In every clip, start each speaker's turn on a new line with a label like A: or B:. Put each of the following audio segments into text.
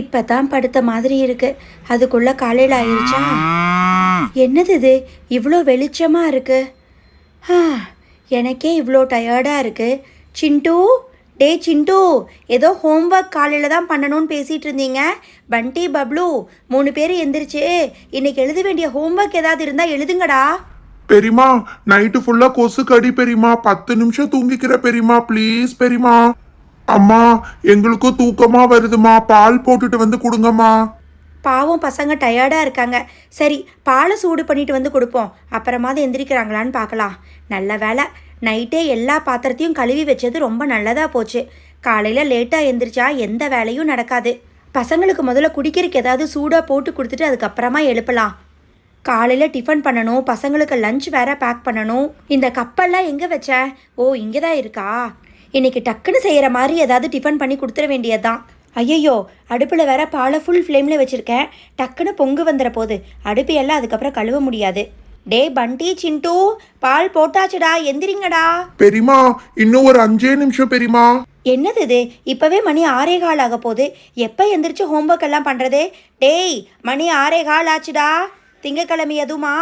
A: இப்போ தான் படுத்த மாதிரி இருக்கு. அதுக்குள்ள காலையில் ஆயிடுச்சா என்னது இது? இவ்வளோ வெளிச்சமாக இருக்கு. ஆ, எனக்கே இவ்வளோ டயர்டாக இருக்கு. சிண்டு டே சிண்டு ஏதோ ஹோம்ஒர்க் காலையில் தான் பண்ணணும்னு பேசிகிட்டு இருந்தீங்க. பண்டி பப்ளு மூணு பேர் எந்திரிச்சு இன்னைக்கு எழுத வேண்டிய ஹோம்ஒர்க் ஏதாவது இருந்தால் எழுதுங்கடா.
B: பெரியமா நைட்டு ஃபுல்லாக கொசு கடி பெரியமா பத்து நிமிஷம் தூங்கிக்கிற பெரியமா ப்ளீஸ் பெரியமா அம்மா எங்களுக்கும் தூக்கமா வருதுமா. பால் போட்டுட்டு வந்து கொடுங்கம்மா.
A: பாவம் பசங்க டயர்டாக இருக்காங்க. சரி பாலை சூடு பண்ணிட்டு வந்து கொடுப்போம். அப்புறமாவது எந்திரிக்கிறாங்களான்னு பார்க்கலாம். நல்ல வேலை நைட்டே எல்லா பாத்திரத்தையும் கழுவி வச்சது ரொம்ப நல்லதாக போச்சு. காலையில் லேட்டாக எந்திரிச்சா எந்த வேலையும் நடக்காது. பசங்களுக்கு முதல்ல குடிக்கிறதுக்கு ஏதாவது சூடாக போட்டு கொடுத்துட்டு அதுக்கப்புறமா எழுப்பலாம். காலையில் டிஃபன் பண்ணணும். பசங்களுக்கு லஞ்ச் வேற பேக் பண்ணணும். இந்த கப்பெல்லாம் எங்கே வச்ச? ஓ இங்கே தான் இருக்கா? இன்னைக்கு டக்குன்னு செய்கிற மாதிரி ஏதாவது டிஃபன் பண்ணி கொடுத்துட வேண்டியதுதான். ஐயையோ அடுப்பில் வேற பாலை ஃபுல் ஃப்ளேமில் வச்சுருக்கேன். டக்குன்னு பொங்கு வந்துட போகுது அடுப்பு எல்லாம் அதுக்கப்புறம் கழுவ முடியாது. டே பண்டி சிண்டு பால் போட்டாச்சுடா எந்திரிங்கடா.
B: பெரியமா இன்னும் ஒரு அஞ்சே நிமிஷம் பெரியமா
A: என்னது இது? இப்போவே மணி ஆறே கால் ஆக போகுது. எப்போ எந்திரிச்சு ஹோம்ஒர்க் எல்லாம் பண்ணுறது டேய் மணி ஆறே கால் ஆச்சுடா. திங்கக்கிழமை எதுவுமா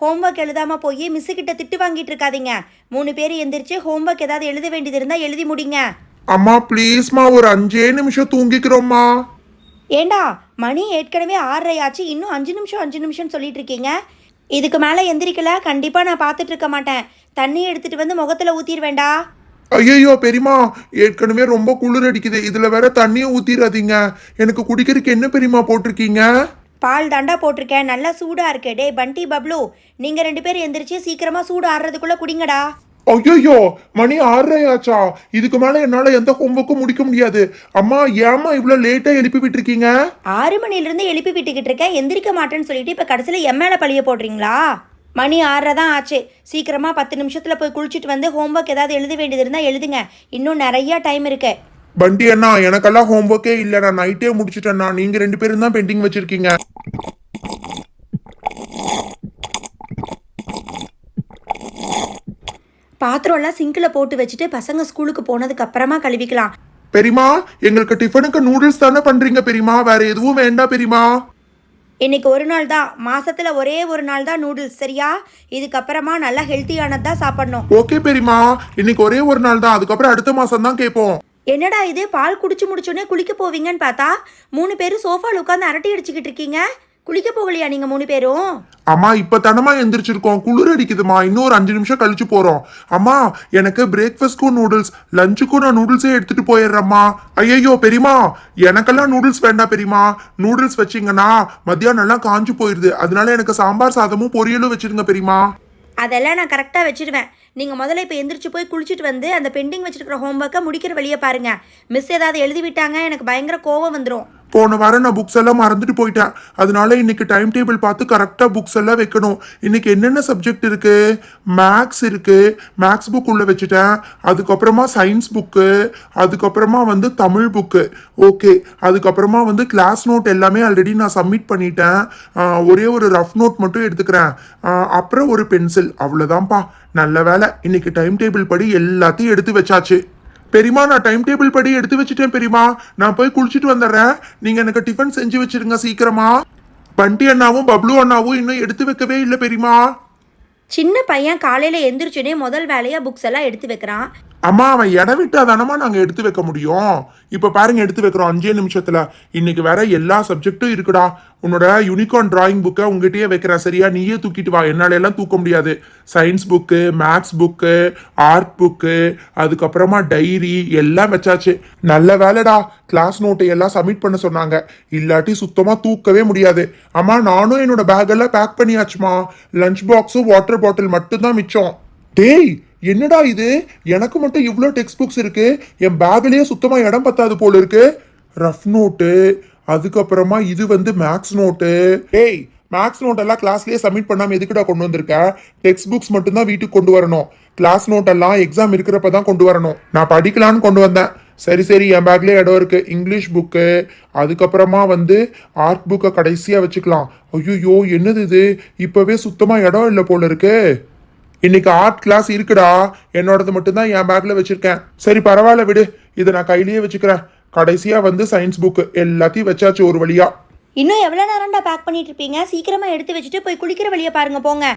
A: ஹோம்ஒர்க் எழுதாமல் போய் மிஸ்ஸுக்கிட்ட திட்டு வாங்கிட்டு இருக்காதீங்க. மூணு பேர் எந்திரிச்சு ஹோம்ஒர்க் ஏதாவது எழுத வேண்டியது இருந்தால் எழுதி முடிங்க.
B: அம்மா ப்ளீஸ்மா ஒரு அஞ்சே நிமிஷம் தூங்கிக்கிறோம்மா.
A: ஏண்டா மணி ஏற்கனவே ஆறரை ஆச்சு இன்னும் அஞ்சு நிமிஷம் அஞ்சு நிமிஷம் சொல்லிட்டு இருக்கீங்க. இதுக்கு மேலே எந்திரிக்கல கண்டிப்பாக நான் பார்த்துட்டு இருக்க மாட்டேன். தண்ணி எடுத்துட்டு வந்து முகத்தில் ஊற்றிடுவேண்டா
B: ஐயோ பெரியமா ஏற்கனவே ரொம்ப குளிர் அடிக்குது. இதுல வேற தண்ணியும் ஊத்திராதீங்க எனக்கு குடிக்கிறதுக்கு என்ன பெரியமா போட்டிருக்கீங்க?
A: பால் தாண்டா போட்டிருக்கேன் நல்லா சூடாக இருக்கு. டேய் பண்டி பப்ளு நீங்கள் ரெண்டு பேரும் எந்திரிச்சு சீக்கிரமாக சூடு ஆறுறதுக்குள்ளே குடிங்கடா.
B: ஐயோ மணி ஆறரை ஆச்சா இதுக்கு மேல என்னால எந்த ஹோம்ஒர்க்கும் முடிக்க முடியாது. அம்மா ஏம்மா இவ்வளவு லேட்டா எழுப்பி விட்டுருக்கீங்க?
A: ஆறு மணிலேருந்து எழுப்பி விட்டுக்கிட்டு இருக்கேன். எந்திரிக்க மாட்டேன்னு சொல்லிட்டு இப்போ கடைசியில் என் மேலே பழிய போடுறீங்களா? மணி ஆறரை தான் ஆச்சு. சீக்கிரமாக பத்து நிமிஷத்தில் போய் குளிச்சுட்டு வந்து ஹோம்ஒர்க் ஏதாவது எழுத வேண்டியது இருந்தால் எழுதுங்க. இன்னும் நிறையா டைம் இருக்கு.
B: பண்டி அண்ணா எனக்கெல்லாம் ஹோம்ஒர்க்கே இல்ல நான் நைட்டே முடிச்சிட்டேண்ணா. நீங்க ரெண்டு பேரும் தான் பெண்டிங் வச்சிருக்கீங்க.
A: பாத்திரம்லாம் சிங்கில் போட்டு வச்சுட்டு பசங்க ஸ்கூலுக்கு போனதுக்கு அப்புறமா கழுவிக்கலாம்.
B: பெரியமா எங்களுக்கு டிஃபனுக்கு நூடுல்ஸ் தானே பண்றீங்க பெரியமா? வேற எதுவும் வேண்டாம் பெரியமா.
A: இன்னைக்கு ஒரு நாள் தான். மாசத்துல ஒரே ஒரு நாள் தான் நூடுல்ஸ் சரியா? இதுக்கப்புறமா நல்லா ஹெல்த்தியானது தான் சாப்பிடணும்.
B: ஓகே பெரியமா இன்னைக்கு ஒரே ஒரு நாள் தான். அதுக்கப்புறம் அடுத்த மாசம் தான் கேட்போம்.
A: என்னடா இது? பால் குடிச்சு முடிச்சோடனே குளிக்க போவீங்கன்னு பார்த்தா மூணு பேரும் சோஃபால உட்காந்து அரட்டி அடிச்சுக்கிட்டு இருக்கீங்க. குளிக்க போகலையா நீங்க மூணு பேரும்?
B: அம்மா இப்ப தானமா எந்திரிச்சிருக்கோம். குளிர் அடிக்குதுமா இன்னும் ஒரு அஞ்சு நிமிஷம் கழிச்சு போறோம். அம்மா எனக்கு பிரேக்ஃபாஸ்ட்க்கும் நூடுல்ஸ் லஞ்சுக்கும் நான் நூடுல்ஸே எடுத்துட்டு போயிடுறேம்மா. ஐயோ பெரியமா எனக்கெல்லாம் நூடுல்ஸ் வேண்டாம் பெரியமா நூடுல்ஸ் வச்சீங்கன்னா மத்தியானம் எல்லாம் காஞ்சு போயிருது. அதனால எனக்கு சாம்பார் சாதமும் பொரியலும் வச்சிருங்க பெரியமா
A: அதெல்லாம் நான் கரெக்டாக வச்சிடுவேன் நீங்கள் முதல்ல இப்போ எந்திரிச்சு போய் குளிச்சுட்டு வந்து அந்த பெண்டிங் வச்சுருக்கிற ஹோம்ஒர்க்கை முடிக்கிற வழியை பாருங்கள் மிஸ் ஏதாவது எழுதி விட்டாங்க எனக்கு பயங்கர கோவம் வந்துடும்
B: போன வாரம் நான் புக்ஸ் எல்லாம் மறந்துட்டு போயிட்டேன். அதனால இன்னைக்கு டைம் டேபிள் பார்த்து கரெக்டாக புக்ஸ் எல்லாம் வைக்கணும். இன்னைக்கு என்னென்ன சப்ஜெக்ட் இருக்கு? மேக்ஸ் இருக்கு. மேக்ஸ் புக் உள்ள வச்சுட்டேன். அதுக்கப்புறமா சயின்ஸ் புக்கு அதுக்கப்புறமா வந்து தமிழ் புக்கு ஓகே அதுக்கப்புறமா வந்து கிளாஸ் நோட் எல்லாமே ஆல்ரெடி நான் சப்மிட் பண்ணிட்டேன். ஒரே ஒரு ரஃப் நோட் மட்டும் எடுத்துக்கிறேன். அப்புறம் ஒரு பென்சில் அவ்வளோதான்ப்பா நல்ல வேலை. இன்னைக்கு டைம் டேபிள் படி எல்லாத்தையும் எடுத்து வச்சாச்சு. பெரியமா நான் டைம் டேபிள் படி எடுத்து வச்சுட்டேன் பெரியமா நான் போய் குளிச்சுட்டு வந்துடுறேன். நீங்க எனக்கு டிஃபன் செஞ்சு வச்சிருங்க சீக்கிரமா. பண்டி அண்ணாவும் பப்ளு அண்ணாவும் இன்னும் எடுத்து வைக்கவே இல்லை பெரியமா
A: சின்ன பையன் காலையில் எந்திரிச்சுனே முதல் வேலையாக புக்ஸ் எல்லாம் எடுத்து வைக்கிறான்.
B: அம்மா அவன் இடம் விட்டா தானமா நாங்கள் எடுத்து வைக்க முடியும். இப்போ பாருங்க எடுத்து வைக்கிறோம். அஞ்சே நிமிஷத்தில். இன்னைக்கு வேற எல்லா சப்ஜெக்டும் இருக்குடா. உன்னோட யூனிகார்ன் டிராயிங் புக்கை உங்ககிட்டயே வைக்கிறேன். சரியா? நீயே தூக்கிட்டு வா. என்னால எல்லாம் தூக்க முடியாது. Science book maths book art book அதுக்கப்புறமா டைரி எல்லாம் வச்சாச்சு. நல்ல வேலைடா. கிளாஸ் நோட்டை எல்லாம் சப்மிட் பண்ண சொன்னாங்க. இல்லாட்டி சுத்தமாக தூக்கவே முடியாது. அம்மா நானும் என்னோட பேக்கெல்லாம் பேக் பண்ணியாச்சுமா. லஞ்ச் பாக்ஸும் வாட்டர் பாட்டில் மட்டும்தான் மிச்சம். டேய் என்னடா இது? எனக்கு மட்டும் இவ்வளோ டெக்ஸ்ட் புக்ஸ் இருக்கு. என் பேக்லேயே சுத்தமாக இடம் பத்தாது போல இருக்கு. ரஃப் நோட்டு அதுக்கப்புறமா இது வந்து மேக்ஸ் நோட்டு டேய் மேக்ஸ் நோட் எல்லாம் சப்மிட் பண்ணாமல் எதுக்குடா கொண்டு வந்திருக்க? டெக்ஸ்ட் புக்ஸ் மட்டும்தான் வீட்டுக்கு கொண்டு வரணும். கிளாஸ் நோட் எல்லாம் எக்ஸாம் இருக்கிறப்ப தான் கொண்டு வரணும். நான் படிக்கலான்னு கொண்டு வந்தேன். சரி சரி என் பேக்லேயே இடம் இருக்கு. இங்கிலீஷ் புக்கு அதுக்கப்புறமா வந்து ஆர்ட் புக்கை கடைசியாக வச்சுக்கலாம். ஐயோ என்னது இது? இப்போவே சுத்தமாக இடம் இல்லை போல இருக்கு. இன்னைக்கு ஆர்ட் கிளாஸ் இருக்குடா. என்னோடது மட்டும்தான் என் பேக்ல வச்சிருக்கேன். சரி பரவாயில்ல விடு. இதை நான் கையிலேயே வச்சுக்கிறேன். கடைசியா வந்து சயின்ஸ் புக் எல்லாத்தையும் வச்சாச்சு ஒரு வழியா.
A: இன்னும் எவ்வளோ நேரம்டா பேக் பண்ணிட்டு இருப்பீங்க? சீக்கிரமா எடுத்து வச்சுட்டு போய் குளிக்கிற வழியை பாருங்க போங்க.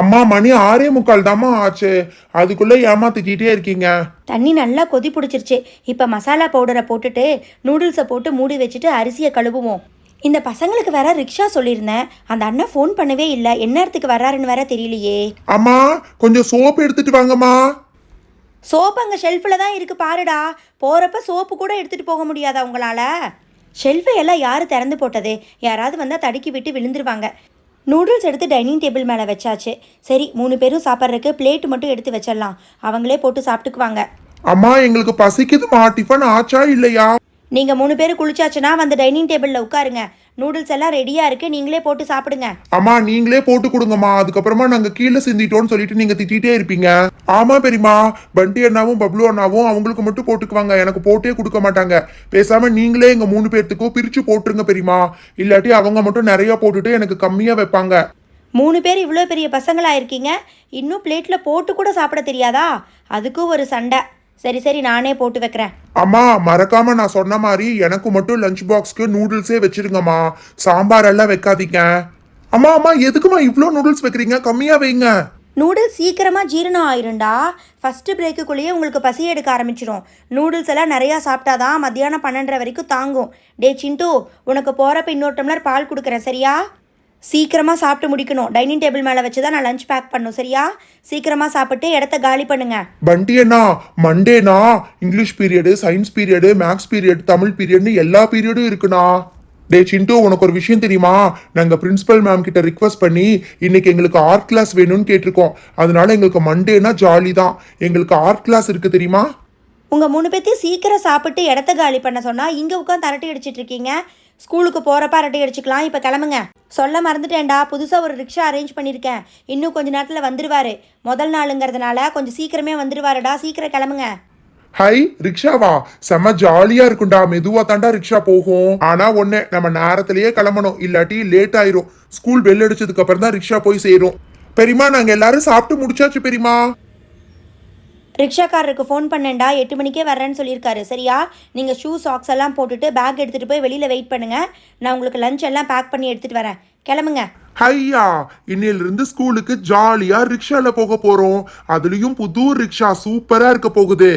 B: அம்மா மணி ஆறே முக்கால் தாம்மா ஆச்சு. அதுக்குள்ள ஏமாத்திக்கிட்டே இருக்கீங்க.
A: தண்ணி நல்லா கொதி பிடிச்சிருச்சு. இப்போ மசாலா பவுடரை போட்டுட்டு நூடுல்ஸை போட்டு மூடி வச்சுட்டு அரிசியை கழுவுவோம். இந்த பசங்களுக்கு வேற ரிக்ஷா சொல்லியிருந்தேன். அந்த அண்ணன் ஃபோன் பண்ணவே இல்லை. என்ன இடத்துக்கு வர்றாருன்னு வேற தெரியலையே.
B: அம்மா கொஞ்சம் சோப்பு எடுத்துட்டு வாங்கம்மா.
A: சோப்பு அங்கே ஷெல்ஃபில் தான் இருக்குது பாருடா. போகிறப்ப சோப்பு கூட எடுத்துகிட்டு போக முடியாதா உங்களால்? ஷெல்ஃபை எல்லாம் யார் திறந்து போட்டது? யாராவது வந்தால் தடுக்கி விட்டு விழுந்துருவாங்க. நூடுல்ஸ் எடுத்து டைனிங் டேபிள் மேலே வச்சாச்சு. சரி மூணு பேரும் சாப்பிட்றதுக்கு பிளேட் மட்டும் எடுத்து வச்சிடலாம். அவங்களே போட்டு சாப்பிட்டுக்குவாங்க.
B: அம்மா எங்களுக்கு பசிக்குதுமா. டிஃபன் ஆச்சா இல்லையா?
A: நீங்கள் மூணு பேர் குளிச்சாச்சுன்னா வந்து டைனிங் டேபிளில் உட்காருங்க. நூடுல்ஸ் எல்லாம் ரெடியாக இருக்குது நீங்களே போட்டு சாப்பிடுங்க.
B: அம்மா நீங்களே போட்டு கொடுங்கம்மா. அதுக்கப்புறமா நாங்க கீழே சிந்திட்டோம்னு சொல்லிட்டு நீங்க திட்டிகிட்டே இருப்பீங்க. ஆமா பெரியமா பண்டி அண்ணாவும் பப்ளு அண்ணாவும் அவங்களுக்கு மட்டும் போட்டுக்குவாங்க. எனக்கு போட்டே கொடுக்க மாட்டாங்க. பேசாம நீங்களே எங்க மூணு பேர்த்துக்கும் பிரிச்சு போட்டுருங்க பெரியமா இல்லாட்டி அவங்க மட்டும் நிறைய போட்டுட்டு எனக்கு கம்மியா வைப்பாங்க.
A: மூணு பேர் இவ்வளோ பெரிய பசங்களா இருக்கீங்க இன்னும் பிளேட்டில் போட்டு கூட சாப்பிட தெரியாதா? அதுக்கும் ஒரு சண்டை. சரி சரி நானே போட்டு வைக்கிறேன்.
B: அம்மா மறக்காம நான் சொன்ன மாதிரி எனக்கு மட்டும் லஞ்ச் பாக்ஸ்க்கு நூடுல்ஸே வச்சிருங்கம்மா. சாம்பார் எல்லாம் வைக்காதீங்க. அம்மா அம்மா எதுக்குமா இவ்வளோ நூடுல்ஸ் வைக்கிறீங்க? கம்மியா வைங்க.
A: நூடுல்ஸ் சீக்கிரமாக ஜீரணம் ஆயிரும்டா. ஃபஸ்ட்டு பிரேக்குக்குள்ளேயே உங்களுக்கு பசி எடுக்க ஆரம்பிச்சிடும் நூடுல்ஸ் எல்லாம் நிறையா சாப்பிட்டாதான் மத்தியானம் பன்னெண்டரை வரைக்கும் தாங்கும். டே சிண்டு உனக்கு போகிறப்ப இன்னொரு டம்ளர் பால் கொடுக்குறேன் சரியா? சீக்கிரமாக சாப்பிட்டு முடிக்கணும். டைனிங் டேபிள் மேலே வச்சு தான் நான் லஞ்ச் பேக் பண்ணும் சரியா? சீக்கிரமாக சாப்பிட்டு இடத்த காலி பண்ணுங்க.
B: பண்டி அண்ணா மண்டேனா English period science period maths period Tamil பீரியட்னு எல்லா பீரியடும் இருக்குண்ணா. டே சிண்டு உனக்கு ஒரு விஷயம் தெரியுமா? நாங்க பிரின்சிபல் மேம் கிட்ட ரிக்வஸ்ட் பண்ணி இன்னைக்கு எங்களுக்கு ஆர்ட் கிளாஸ் வேணும்னு கேட்டிருக்கோம். அதனால எங்களுக்கு மண்டேனா ஜாலி தான். எங்களுக்கு ஆர்ட் கிளாஸ் இருக்கு தெரியுமா?
A: உங்கள் மூணு பேர்த்தையும் சீக்கிரம் சாப்பிட்டு இடத்த காலி பண்ண சொன்னால் இங்கே உட்காந்து அரட்டை அடிச்சிட்டு இருக்கீங்க. ஸ்கூலுக்கு போகிறப்ப அரட்டை அடிச்சுக்கலாம் இப்போ கிளம்புங்க. சொல்ல மறந்துட்டேன்டா புதுசாக ஒரு ரிக்ஷா அரேஞ்ச் பண்ணியிருக்கேன் இன்னும் கொஞ்ச நேரத்தில் வந்துடுவார் முதல் நாளுங்கிறதுனால கொஞ்சம் சீக்கிரமே வந்துடுவாருடா சீக்கிரம் கிளம்புங்க.
B: ஹை ரிக்ஷாவா? செம்ம ஜாலியா இருக்கும்டா மெதுவா தாண்டா ரிக்ஷா போகும். ஆனா ஒண்ணு நம்ம நேரத்திலேயே கிளம்பணும் இல்லாட்டி லேட் ஆயிரும். ஸ்கூல் பெல் அடிச்சதுக்கு அப்புறம் தான் ரிக்ஷா போய் சேரும். பெரியமா நாங்க எல்லாரும் சாப்பிட்டு முடிச்சாச்சு பெரியமா
A: ரிக்ஷாக்காரருக்கு ஃபோன் பண்ணேன்டா எட்டு மணிக்கே வரேன்னு சொல்லியிருக்காரு. சரியா? நீங்கள் ஷூ சாக்ஸ் எல்லாம் போட்டுட்டு பேக் எடுத்துகிட்டு போய் வெளியில் வெயிட் பண்ணுங்கள் நான் உங்களுக்கு லஞ்ச் எல்லாம் பேக் பண்ணி எடுத்துகிட்டு வரேன். கிளம்புங்க.
B: ஐயா இன்னையிலிருந்து ஸ்கூலுக்கு ஜாலியாக ரிக்ஷாவில் போக போகிறோம் அதுலேயும் புது ரிக்ஷா சூப்பராக இருக்க போகுது.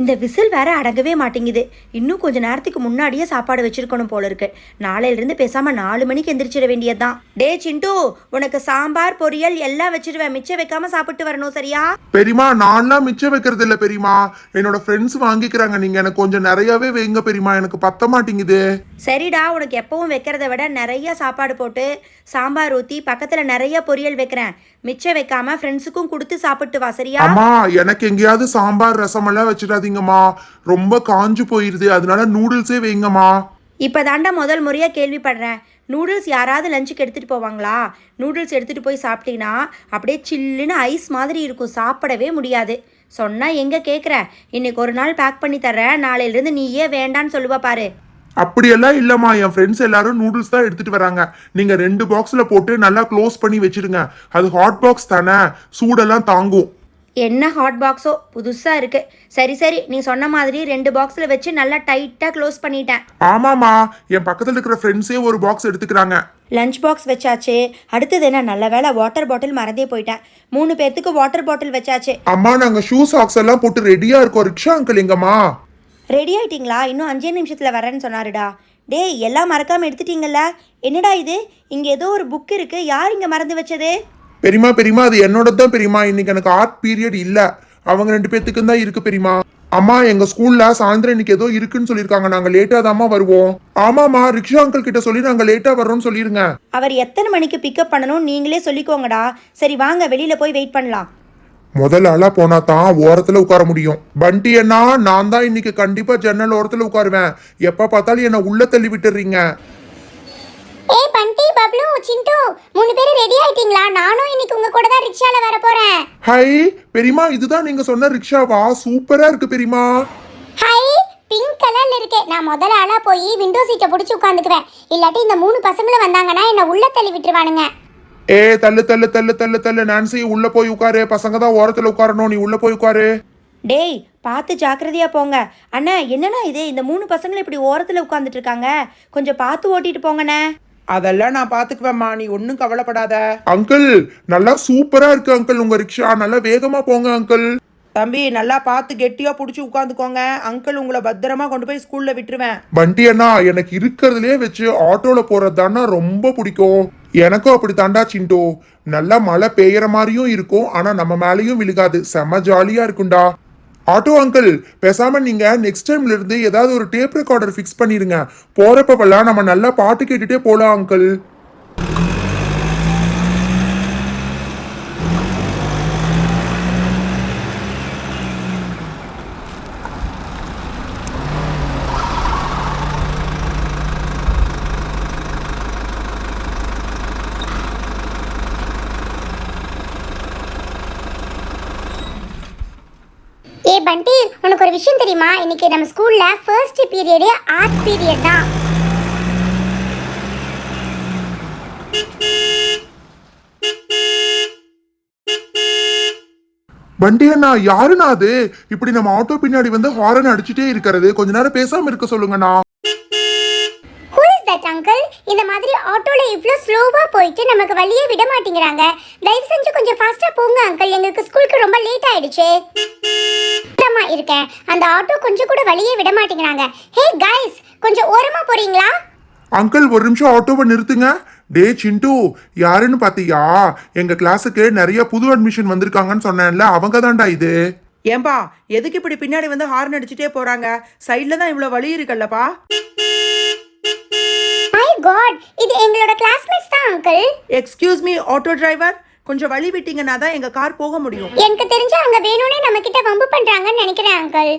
A: இந்த விசில் வேற அடங்கவே மாட்டேங்குது. இன்னும் கொஞ்ச நேரத்துக்கு முன்னாடியே சாப்பாடு வச்சிருக்கணும் போல இருக்கு. நாளையிலிருந்து பேசாம நாலு மணிக்கு எந்திரிச்சிட வேண்டியதுதான். டே சிண்டு உனக்கு சாம்பார் பொரியல் எல்லாம் வச்சிருவேன். மிச்சம் வைக்காம சாப்பிட்டு வரணும் சரியா?
B: பெரியமா நான்லாம் மிச்சம் வைக்கிறது இல்ல பெரியமா என்னோட ஃப்ரெண்ட்ஸ் வாங்கிக்கிறாங்க நீங்க. எனக்கு கொஞ்சம் நிறையவே வைங்க பெரியமா எனக்கு பத்த மாட்டேங்குது.
A: சரிடா உனக்கு எப்பவும் வைக்கிறத விட நிறைய சாப்பாடு போட்டு சாம்பார் ஊற்றி பக்கத்தில் நிறைய பொரியல் வைக்கிறேன். மிச்சம் வைக்காம ஃப்ரெண்ட்ஸுக்கும் கொடுத்து சாப்பிட்டு வா சரியா?
B: அம்மா எனக்கு எங்கேயாவது சாம்பார் ரசம் எல்லாம் வச்சிடாதீங்கம்மா. ரொம்ப காஞ்சு போயிருது. அதனால நூடுல்ஸே வைங்கம்மா.
A: இப்போ தாண்டா முதல் முறையாக கேள்விப்படுறேன். நூடுல்ஸ் யாராவது லஞ்சுக்கு எடுத்துகிட்டு போவாங்களா? நூடுல்ஸ் எடுத்துகிட்டு போய் சாப்பிட்டீங்கன்னா அப்படியே சில்லுன்னு ஐஸ் மாதிரி இருக்கும். சாப்பிடவே முடியாது. சொன்னால் எங்கே கேட்குற இன்னைக்கு ஒரு நாள் பேக் பண்ணி தர்றேன். நாளையிலேருந்து நீயே வேண்டான்னு சொல்லுவா பாரு.
B: அப்படியெல்லாம் இல்லம்மா. என் ஃப்ரெண்ட்ஸ் எல்லாரும் நூடுல்ஸ் தான் எடுத்துட்டு வராங்க. நீங்க ரெண்டு பாக்ஸ்ல போட்டு நல்லா க்ளோஸ் பண்ணி வச்சிடுங்க அது ஹாட் பாக்ஸ் தானே. சூடெல்லாம் தாங்கும்.
A: என்ன ஹாட் பாக்ஸோ புதுசாக இருக்குது சரி சரி. நீ சொன்ன மாதிரி ரெண்டு பாக்ஸில் வச்சு நல்லா டைட்டாக க்ளோஸ் பண்ணிட்டேன்.
B: ஆமாமா என் பக்கத்துல இருக்கிற ஃப்ரெண்ட்ஸே ஒரு பாக்ஸ் எடுத்துக்கிறாங்க.
A: லஞ்ச் பாக்ஸ் வச்சாச்சு. அடுத்தது என்ன? நல்ல வேளை வாட்டர் பாட்டில் மறந்தே போயிட்டேன். மூணு பேர்த்துக்கு வாட்டர் பாட்டில் வச்சாச்சு.
B: அம்மா நாங்க ஷூ சாக்ஸ் எல்லாம் போட்டு ரெடியா இருக்கோம். ரிக்ஷா அங்கிள் எங்கம்மா?
A: ரெடி ஆயிட்டீங்களா? இன்னும் அஞ்சே நிமிஷத்தில் வரேன்னு சொன்னாருடா. டேய் எல்லாம் மறக்காமல் எடுத்துட்டீங்கல்ல? என்னடா இது? இங்கே ஏதோ ஒரு புக் இருக்குது யார் இங்கே மறந்து வச்சது?
B: பெரியமா பெரியமா அது என்னோட தான் பெரியமா. இன்னைக்கு எனக்கு ஆர்ட் பீரியட் இல்ல. அவங்க ரெண்டு பேத்துக்கும் தான் இருக்கு பெரியமா. அம்மா எங்க ஸ்கூல்ல சாயந்தரம் இன்னைக்கு ஏதோ இருக்குன்னு சொல்லியிருக்காங்க. நாங்க லேட்டா தாம்மா வருவோம். ஆமாமா ரிக்ஷா அங்கிள் கிட்ட சொல்லி நாங்க லேட்டா வர்றோம்னு சொல்லிருங்க.
A: அவர் எத்தனை மணிக்கு பிக்கப் பண்ணணும் நீங்களே சொல்லிக்கோங்கடா. சரி வாங்க வெளியில் போய் வெயிட் பண்ணலாம்.
B: முதல் ஆளா போனா தான் ஓரத்துல உட்கார முடியும். பண்டி அண்ணா நான் தான் இன்னைக்கு கண்டிப்பா ஜன்னல் ஓரத்துல உட்காருவேன். எப்ப பார்த்தாலும் என்ன உள்ள தள்ளி விட்டுறீங்க.
C: ஏய் பண்டி பப்ளு சிண்டு மூணு பேரும் ரெடி ஆயிட்டீங்களா? நானும் இன்னைக்கு உங்க கூட தான் ரிக்ஷால வர போறேன்.
B: ஹை பெரியமா இதுதான் நீங்க சொன்ன ரிக்ஷாவா? சூப்பரா இருக்கு பெரியமா
C: ஹை பிங்க் கலர்ல இருக்கு. நான் முதல்ல ஆளா போய் விண்டோ சீட்டை பிடிச்சி உட்காந்துக்குவேன். இல்லாட்டி இந்த மூணு பசங்களும் வந்தாங்கன்னா என்ன உள்ள தள்ளி விட்டுருவானுங்க.
B: ஏ தள்ளு தள்ளு தள்ளு தள்ளு தள்ளு நான்சி உள்ள போய் உட்காரு. பசங்க தான் ஓரத்துல உட்காரணும். நீ உள்ள போய் உட்காரு.
A: டேய் பார்த்து ஜாக்கிரதையா போங்க. அண்ணா என்னண்ணா இது? இந்த மூணு பசங்களும் இப்படி ஓரத்தில் உட்காந்துட்டு இருக்காங்க கொஞ்சம் பார்த்து ஓட்டிட்டு போங்கண்ணே.
D: அதெல்லாம் நான் பாத்துக்குவேம்மா நீ ஒன்றும் கவலைப்படாத.
B: அங்கிள் நல்லா சூப்பரா இருக்கு அங்கிள் உங்க ரிக்ஷா. நல்லா வேகமா போங்க அங்கிள்.
D: தம்பி நல்லா பார்த்து கெட்டியா பிடிச்சி உட்காந்துக்கோங்க. அங்கிள் உங்களை பத்திரமா கொண்டு போய் ஸ்கூல்ல விட்டுருவேன்.
B: வண்டி அண்ணா எனக்கு இருக்கிறதுலே வச்சு ஆட்டோல போறது தானே ரொம்ப பிடிக்கும். எனக்கும் அப்படி தாண்டா சிண்டோ. நல்லா மழை பெய்யற மாதிரியும் இருக்கும் ஆனா நம்ம மேலேயும் விழுகாது. செம்ம ஜாலியா இருக்கும்டா. ஆட்டோ அங்கிள் பேசாம நீங்க நெக்ஸ்ட் டைம்ல இருந்து ஏதாவது ஒரு டேப் ரெக்கார்டர் ஃபிக்ஸ் பண்ணிருங்க போறப்பெல்லாம் நம்ம நல்லா பாட்டு கேட்டுட்டே போலாம் அங்கிள்
C: ஏ பண்டி உனக்கு ஒரு விஷயம் தெரியுமா? இன்னைக்கு நம்ம ஸ்கூல்ல ஃபர்ஸ்ட் பீரியடே ஆர்ட் பீரியட் தான்.
B: வண்டி அண்ணா யாருண்ணா அது? இப்படி நம்ம ஆட்டோ பின்னாடி வந்து ஹாரன் அடிச்சுட்டே இருக்கிறது. கொஞ்ச நேரம் பேசாம இருக்க சொல்லுங்கண்ணா
C: ஹூ இஸ் தட் அங்கிள் இந்த மாதிரி ஆட்டோல இவ்ளோ ஸ்லோவா போயிட்டு நமக்கு வழியே விட மாட்டேங்கிறாங்க. தயவு செஞ்சு கொஞ்சம் ஃபாஸ்டா போங்க அங்கிள் எங்களுக்கு ஸ்கூலுக்கு ரொம்ப லேட் ஆயிடுச்சு. இருக்கேன். அந்த ஆட்டோ கொஞ்சம் கூட வழியே விட மாட்டேங்கிறாங்க. ஹே கைஸ் கொஞ்சம் ஓரமா போறீங்களா?
B: அங்கிள் ஒரு நிமிஷம் ஆட்டோவை நிறுத்துங்க. டே சிண்டு யாருன்னு பாத்தியா? எங்க கிளாஸுக்கு நிறைய புது அட்மிஷன் வந்திருக்காங்கன்னு சொன்னேன்ல அவங்க தான்டா இது.
D: ஏன்பா எதுக்கு இப்படி பின்னாடி வந்து ஹார்ன் அடிச்சுட்டே போறாங்க? சைட்ல தான் இவ்வளோ வழி இருக்குல்லப்பா.
C: மை காட் இது எங்களோட கிளாஸ்மேட்ஸ் தான் uncle
D: excuse me auto driver கொஞ்சம் வழி விட்டீங்கன்னா தான் எங்க கார் போக முடியும்.
C: எனக்கு தெரிஞ்சு அவங்க வேணும்னே நம்ம கிட்ட வம்பு பண்றாங்கன்னு நினைக்கிறேன் அங்கிள்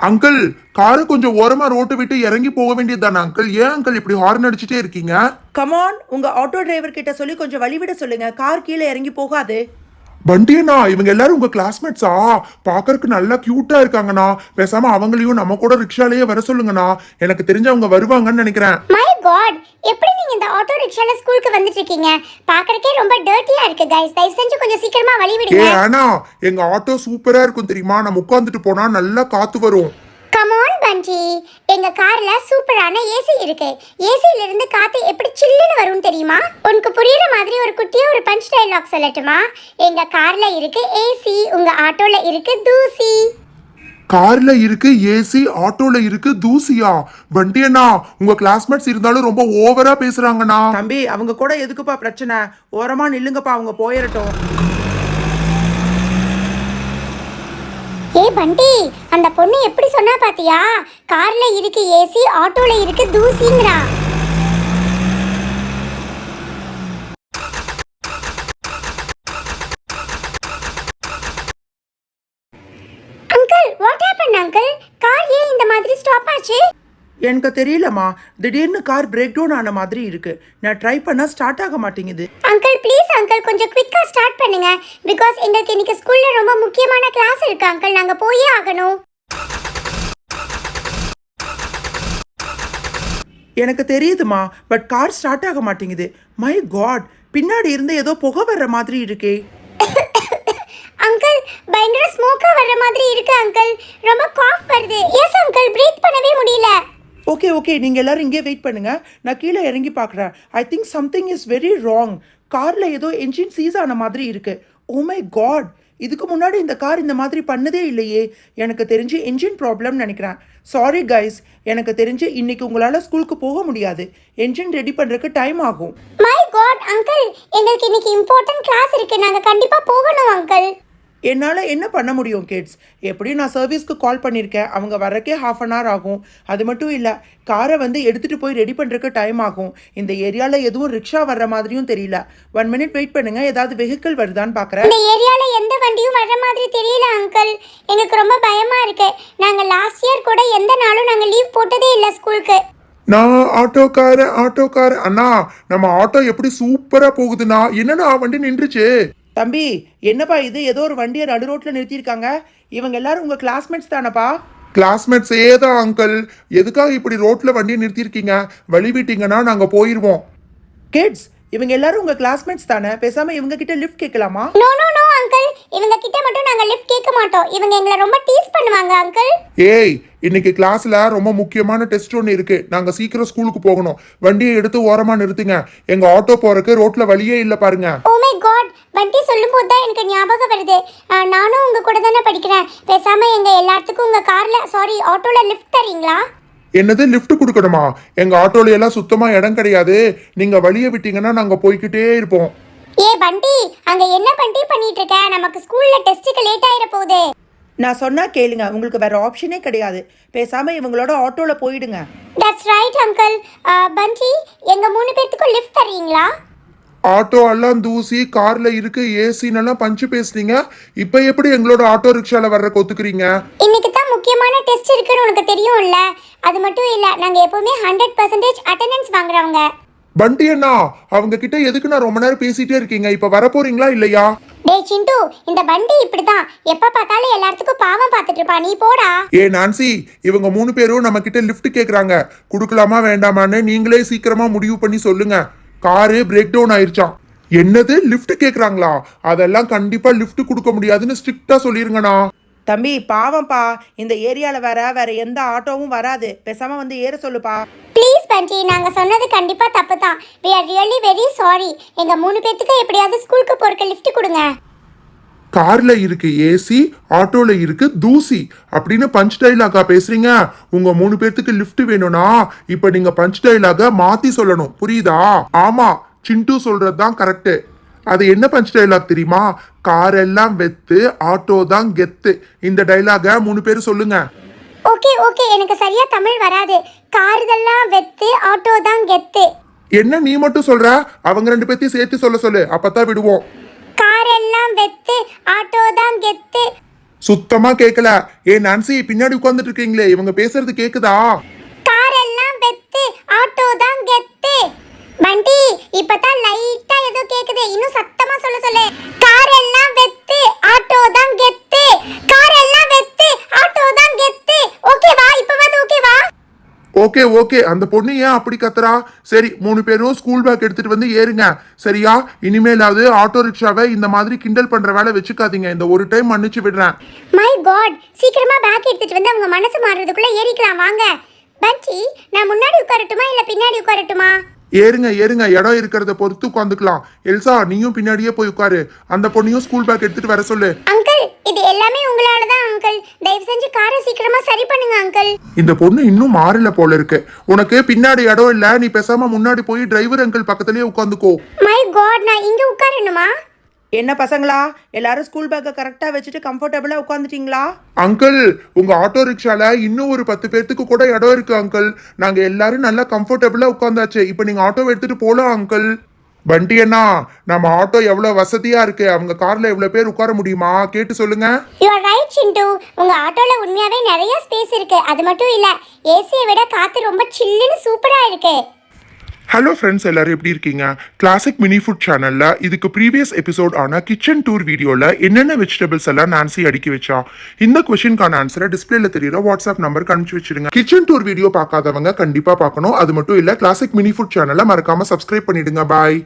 B: அங்கிள் காரை கொஞ்சம் ஓரமா ரோட்டை விட்டு இறங்கி போக வேண்டியதுதானே அங்கிள் ஏன் அங்கிள் இப்படி ஹார்ன் அடிச்சுட்டே இருக்கீங்க?
D: கமான் உங்க ஆட்டோ டிரைவர் கிட்ட சொல்லி கொஞ்சம் வழி விட சொல்லுங்க. கார் கீழே இறங்கி போகாது.
B: வண்டியண்ணா இவங்க எல்லாரும் உங்க கிளாஸ்மேட்ஸா பாக்கறதுக்கு நல்லா கியூட்டா இருக்காங்கண்ணா. பேசாம அவங்களையும் நம்ம கூட ரிக்ஷாலேயே வர சொல்லுங்கண்ணா. எனக்கு தெரிஞ்சு அவங்க வருவாங்கன்னு நினைக்கிறேன்.
C: மை காட் எப்படி நீங்க இந்த ஆட்டோ ரிக்ஷால ஸ்கூலுக்கு வந்துட்டு இருக்கீங்க பாக்குறதுக்கே ரொம்ப டர்ட்டியா இருக்கு கைஸ் தயவு செஞ்சு கொஞ்சம் சீக்கிரமா வழி
B: ஏ
C: விடுங்க
B: ஆனா எங்க ஆட்டோ சூப்பரா இருக்கும் தெரியுமா? நம்ம உட்காந்துட்டு போனா நல்லா காத்து வரும்.
C: கம் ஆன் பஞ்சி எங்க கார்ல சூப்பரான ஏசி இருக்கு. ஏசில இருந்து காத்து எப்படி சில்லுன்னு வரும் தெரியுமா? உனக்கு புரியுற மாதிரி ஒரு குட்டியா ஒரு பஞ்ச் டயலாக் சொல்லட்டுமா? எங்க கார்ல இருக்கு ஏசி உங்க ஆட்டோல இருக்கு தூசி.
B: கார்ல இருக்கு ஏசி ஆட்டோல இருக்கு தூசியா? வண்டியண்ணா உங்க கிளாஸ்மேட்ஸ் இருந்தாலும் ரொம்ப ஓவரா பேசுறாங்கண்ணா.
D: தம்பி அவங்க கூட எதுக்குப்பா பிரச்சனை? ஓரமா நில்லுங்கப்பா அவங்க போயிடட்டும்
C: ஏய் பண்டி அந்த பொண்ணு எப்படி சொன்னா பாத்தியா? கார்ல இருக்கு ஏசி ஆட்டோல இருக்கு தூசிங்கிறா. Uncle what happen uncle car ஏன் இந்த மாதிரி ஸ்டாப் ஆச்சு?
D: எனக்கு தெரியலம்மா. திடீர்னு கார் பிரேக் டவுன் ஆன மாதிரி இருக்கு. நான் ட்ரை பண்ணா ஸ்டார்ட் ஆக மாட்டேங்குது.
C: அங்கிள் ப்ளீஸ் அங்கிள் கொஞ்சம் குவிக்கா ஸ்டார்ட் பண்ணுங்க. பிகாஸ் எங்களுக்கு இன்னைக்கு ஸ்கூல்ல ரொம்ப முக்கியமான கிளாஸ் இருக்கு அங்கிள் நாங்க போயே ஆகணும்.
D: எனக்கு தெரியுதுமா பட் கார் ஸ்டார்ட் ஆக மாட்டேங்குது. மை காட் பின்னாடி இருந்து ஏதோ புகை வர்ற மாதிரி இருக்கே.
C: அங்கிள் பயங்கர ஸ்மோக்கா வர்ற மாதிரி இருக்கு அங்கிள் ரொம்ப காஃப் வருது. எஸ் அங்கிள் பிரீத் பண்ணவே முடியல.
D: ஓகே ஓகே நீங்கள் எல்லாரும் இங்கே வெயிட் பண்ணுங்கள் நான் கீழே இறங்கி பார்க்குறேன். I think something is very wrong காரில் ஏதோ என்ஜின் சீஸ் ஆன மாதிரி இருக்குது ஓ oh மை காட் இதுக்கு முன்னாடி இந்த கார் இந்த மாதிரி பண்ணதே இல்லையே. எனக்கு தெரிஞ்சு என்ஜின் ப்ராப்ளம்னு நினைக்கிறேன். சாரி கைஸ் எனக்கு தெரிஞ்சு இன்னைக்கு உங்களால் ஸ்கூலுக்கு போக முடியாது. என்ஜின் ரெடி பண்ணுறதுக்கு டைம் ஆகும்.
C: மை காட் அங்கிள் எங்களுக்கு இன்னைக்கு இம்பார்ட்டன்ட் கிளாஸ் இருக்கு. நாங்க கண்டிப்பா போகணும் அங்கிள்
D: என்னால் என்ன பண்ண முடியும் கிட்ஸ் எப்படியும் நான் சர்வீஸ்க்கு கால் பண்ணியிருக்கேன் அவங்க வரக்கே ஹாஃப் அன் ஹவர் ஆகும். அது மட்டும் இல்லை காரை வந்து எடுத்துகிட்டு போய் ரெடி பண்ணுறதுக்கு டைம் ஆகும். இந்த ஏரியாவில் எதுவும் ரிக்ஷா வர்ற மாதிரியும் தெரியல. ஒன் மினிட் வெயிட் பண்ணுங்கள் ஏதாவது வெஹிக்கிள் வருதான்னு பார்க்குறேன்
C: இந்த ஏரியால எந்த வண்டியும் வர்ற மாதிரி தெரியல அங்கிள் எங்களுக்கு ரொம்ப பயமா இருக்கு. நாங்க லாஸ்ட் இயர் கூட எந்த நாளும் நாங்க லீவ் போட்டதே இல்ல ஸ்கூலுக்கு
B: நான் ஆட்டோக்கார ஆட்டோக்கார அண்ணா நம்ம ஆட்டோ எப்படி சூப்பரா போகுதுண்ணா? என்னண்ணா வண்டி நின்றுச்சு?
D: தம்பி என்னப்பா இது? ஏதோ ஒரு வண்டியை நடு ரோட்டில் நிறுத்தியிருக்காங்க. இவங்க எல்லாரும் உங்கள் கிளாஸ்மேட்ஸ் தானப்பா?
B: கிளாஸ்மேட்ஸே தான் அங்கிள் எதுக்காக இப்படி ரோட்ல வண்டியை நிறுத்தியிருக்கீங்க? வழி விட்டீங்கன்னா நாங்க போயிருவோம்.
D: கிட்ஸ் இவங்க எல்லாரும் உங்கள் கிளாஸ்மேட்ஸ் தானே? பேசாமல் இவங்க கிட்ட லிஃப்ட் கேட்கலாமா?
C: நோ நோ நோ அங்கிள் இவங்க கிட்ட மட்டும் நாங்க லிஃப்ட் கேட்க மாட்டோம். இவங்க எங்களை ரொம்ப டீஸ் பண்ணுவாங்க அங்கிள்
B: ஏய் இன்னைக்கு கிளாஸ்ல ரொம்ப முக்கியமான டெஸ்ட் ஒன்று இருக்கு. நாங்க சீக்கிரம் ஸ்கூலுக்கு போகணும். வண்டியை எடுத்து ஓரமா நிறுத்துங்க. எங்க ஆட்டோ போறதுக்கு ரோட்ல வழியே இல்ல பாருங்க.
C: காட் பண்டி சொல்லும்போது தான் எனக்கு ஞாபகம் வருது. நானும் உங்க கூட தானே படிக்கிறேன். பேசாம எங்க எல்லாத்துக்கும் உங்க கார்ல சாரி ஆட்டோல லிஃப்ட் தரீங்களா?
B: என்னது லிஃப்ட் கொடுக்கணுமா? எங்க ஆட்டோல எல்லாம் சுத்தமா இடம் கிடையாது. நீங்க வழியை விட்டீங்கன்னா நாங்க போய்க்கிட்டே இருப்போம்.
C: ஏ பண்டி அங்க என்ன பண்டி பண்ணிட்டு இருக்க நமக்கு ஸ்கூல்ல டெஸ்ட்டுக்கு லேட் ஆயிர போகுது.
D: நான் சொன்னா கேளுங்க உங்களுக்கு வேற ஆப்ஷனே கிடையாது. பேசாம இவங்களோட ஆட்டோல போயிடுங்க.
C: தட்ஸ் ரைட் அங்கிள் பண்டி எங்க மூணு பேர்த்துக்கும் லிஃப்ட் தரீங்களா?
B: ஆட்டோ எல்லாம் தூசி கார்ல இருக்கு ஏசின்னு எல்லாம் பஞ்சு பேசுனீங்க. இப்ப எப்படி எங்களோட ஆட்டோ ரிக்ஷால வர்ற ஒத்துக்கிறீங்க?
C: இன்னைக்கு தான் முக்கியமான டெஸ்ட் இருக்குன்னு உனக்கு தெரியும்ல? அது மட்டும் இல்ல நாங்க எப்பவுமே ஹண்ட்ரட் பர்சன்டேஜ் அட்டெண்டன்ஸ் வாங்குறவங்க.
B: பண்டி அண்ணா அவங்க கிட்ட எதுக்கு நான் ரொம்ப நேரம் பேசிட்டே இருக்கீங்க? இப்ப வர போறீங்களா இல்லையா?
C: டேய் சிண்டு இந்த பண்டி இப்படிதான். எப்ப பார்த்தாலும் எல்லாத்துக்கும் பாவம் பார்த்துட்டு இருப்பா. நீ போடா.
B: ஏ நான்சி இவங்க மூணு பேரும் நம்ம கிட்ட லிஃப்ட் கேக்குறாங்க. கொடுக்கலாமா வேண்டாமான்னு நீங்களே சீக்கிரமா முடிவு பண்ணி சொல்லுங்க. காரு பிரேக் டவுன் ஆயிருச்சாம். என்னது? லிஃப்ட் கேக்குறாங்களா? அதெல்லாம் கண்டிப்பா லிஃப்ட் கொடுக்க முடியாதுன்னு ஸ்ட்ரிக்டா சொல்லிருங்கண்ணா.
D: தம்பி பாவம்ப்பா இந்த ஏரியால வேற வேற எந்த ஆட்டோவும் வராது. பேசாம வந்து ஏற சொல்லுப்பா.
C: ப்ளீஸ் பண்டி நாங்க சொன்னது கண்டிப்பா தப்பு தான் we are really very sorry எங்க மூணு பேர்த்துக்கு எப்படியாவது ஸ்கூலுக்கு போறக்கு லிஃப்ட் கொடுங்க.
B: கார்ல இருக்கு ஏசி ஆட்டோல இருக்கு தூசி. அப்படின்னு பஞ்ச் டைலாகா பேசுறீங்க. உங்க மூணு பேர்த்துக்கு லிஃப்ட் வேணும்னா இப்ப நீங்க பஞ்ச் டைலாக மாத்தி சொல்லணும். புரியுதா? ஆமா சிண்டு சொல்றது தான் கரெக்ட் அது என்ன பஞ்ச் டைலாக் தெரியுமா? கார் எல்லாம் வெத்து ஆட்டோ தான் கெத்து. இந்த டைலாக மூணு பேரும் சொல்லுங்க.
C: ஓகே ஓகே எனக்கு சரியா தமிழ் வராது. காருதெல்லாம் வெத்து ஆட்டோ தான் கெத்து.
B: என்ன நீ மட்டும் சொல்ற? அவங்க ரெண்டு பேர்த்தையும் சேர்த்து சொல்ல சொல்லு. அப்பதான் விடுவோம்.
C: எல்லாம் வெத்து ஆட்டோ தான் கெத்து.
B: சுத்தமா கேட்கல ஏ நான்சி பின்னாடி உட்கார்ந்துட்டு இருக்கீங்களே இவங்க பேசுறது கேக்குதா?
C: கார் எல்லாம் வெத்து ஆட்டோ தான் கெத்து. பண்டி இப்பதான் லைட்டா ஏதோ கேக்குது. இன்னும் சத்தமா சொல்ல சொல்லு. கார் எல்லாம் வெத்து ஆட்டோ தான் கெத்து. கார் எல்லாம் வெத்து ஆட்டோ தான் கெத்து. ஓகேவா? இப்பவாது ஓகேவா?
B: Okay okay. அந்த பொண்ணு ஏன் அப்படி கத்துறா? சரி மூணு பேரும் ஸ்கூல் பேக் எடுத்துட்டு வந்து ஏறுங்க. சரியா? இனிமேலாவது ஆட்டோ ரிக்ஷாவை இந்த மாதிரி கிண்டல் பண்ற வேலை வச்சுக்காதீங்க. இந்த ஒரு டைம் மன்னிச்சு விடுறேன்.
C: மை காட் சீக்கிரமா பேக் எடுத்துட்டு வந்து அவங்க மனசு மாறுறதுக்குள்ள ஏறிக்கலாம். வாங்க. பஞ்சி நான் முன்னாடி உட்காரட்டுமா இல்ல பின்னாடி உட்காரட்டுமா?
B: ஏறுங்க ஏறுங்க. இடம் இருக்கிறத பொறுத்து உட்காந்துக்கலாம் எல்சா நீயும் பின்னாடியே போய் உட்காரு. அந்த பொண்ணையும் ஸ்கூல் பேக் எடுத்துட்டு வர சொல்லு.
C: அங்கிள் இது எல்லாமே உங்களால தான் அங்கிள். தயவு செஞ்சு காரை சீக்கிரமா சரி பண்ணுங்க அங்கிள்.
B: இந்த பொண்ணு இன்னும் மாறல போல இருக்கு. உனக்கு பின்னாடி இடம் இல்ல நீ பேசாம முன்னாடி போய் டிரைவர் அங்கிள் பக்கத்துலயே உட்காந்துக்கோ.
C: மை காட் நான் இங்க உட்காரணுமா?
D: என்ன பசங்களா? எல்லாரும் ஸ்கூல் பேக்கை கரெக்டா வச்சுட்டு கம்ஃபர்டபுளா உட்காந்துட்டீங்களா
B: அங்கிள் உங்க ஆட்டோ ரிக்ஷால இன்னும் ஒரு பத்து பேர்த்துக்கு கூட இடம் இருக்கு அங்கிள் நாங்க எல்லாரும் நல்லா கம்ஃபர்டபுளா உட்காந்தாச்சு இப்போ நீங்க ஆட்டோ எடுத்துட்டு போலாம் அங்கிள் பண்டி அண்ணா நம்ம ஆட்டோ எவ்வளவு வசதியா இருக்கு? அவங்க கார்ல எவ்வளவு பேர் உட்கார முடியுமா? கேட்டு சொல்லுங்க.
C: யூ ஆர் ரைட் சிண்டு உங்க ஆட்டோல உண்மையாவே நிறைய ஸ்பேஸ் இருக்கு. அது மட்டும் இல்ல ஏசியை விட காத்து ரொம்ப சில்லுன்னு சூப்பரா இருக்கு.
B: ஹலோ ஃப்ரெண்ட்ஸ் எல்லாரும் எப்படி இருக்கீங்க? கிளாசிக் மினி ஃபுட் சேனலில் இதுக்கு ப்ரீவியஸ் எபிசோட் ஆன கிச்சன் டூர் வீடியோவில் என்னென்ன வெஜிடபிள்ஸ் எல்லாம் நான்சி அடுக்கி வச்சா? இந்த கொஷினுக்கான ஆன்சரை டிஸ்பிளேல தெரியுற வாட்ஸ்அப் நம்பர் அனுப்பிச்சு வச்சிருங்க. கிச்சன் டூர் வீடியோ பார்க்காதவங்க கண்டிப்பாக பார்க்கணும். அது மட்டும் இல்லை கிளாசிக் மினி ஃபுட் சேனலை மறக்காம சப்ஸ்கிரைப் பண்ணிடுங்க. பாய்